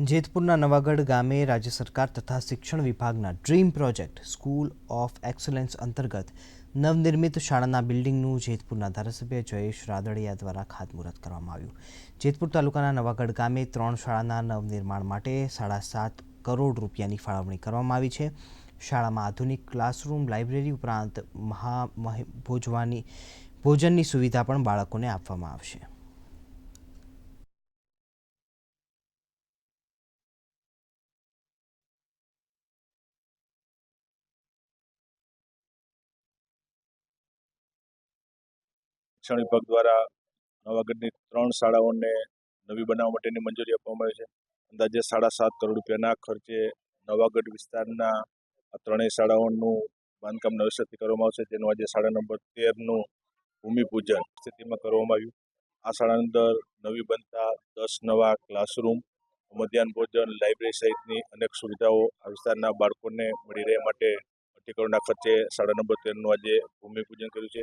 જેતપુરના નવાગઢ ગામે રાજ્ય સરકાર તથા શિક્ષણ વિભાગના dream project school of excellence અંતર્ગત નવનિર્મિત શાળાના બિલ્ડિંગનું જેતપુરના ધારાસભ્ય જયેશ રાદડિયા દ્વારા ખાતમુહૂર્ત કરવામાં આવ્યું. જેતપુર તાલુકાના નવાગઢ ગામે ત્રણ શાળાના નવનિર્માણ માટે સાડા સાત કરોડ રૂપિયાની ફાળવણી કરવામાં આવી છે. શાળામાં આધુનિક ક્લાસરૂમ, લાઇબ્રેરી ઉપરાંત મહા ભોજવાની, ભોજનની સુવિધા પણ બાળકોને આપવામાં આવશે. શિક્ષણ વિભાગ દ્વારા નવાગઢની ત્રણ શાળાઓને નવી બનાવવા માટેની મંજૂરી આપવામાં આવી છે. અંદાજે સાડા સાત કરોડ રૂપિયાના ખર્ચે નવાગઢ વિસ્તારના આ ત્રણેય શાળાઓનું બાંધકામ નવેસરથી કરવામાં આવશે. જેનું આજે શાળા નંબર તેરનું ભૂમિપૂજન સ્થિતિમાં કરવામાં આવ્યું. આ શાળાની અંદર નવી બનતા દસ નવા ક્લાસરૂમ, મધ્યાહન ભોજન, લાઇબ્રેરી સહિતની અનેક સુવિધાઓ આ વિસ્તારના બાળકોને મળી રહે માટે અઢી કરોડના ખર્ચે શાળા નંબર તેરનું આજે ભૂમિપૂજન કર્યું છે.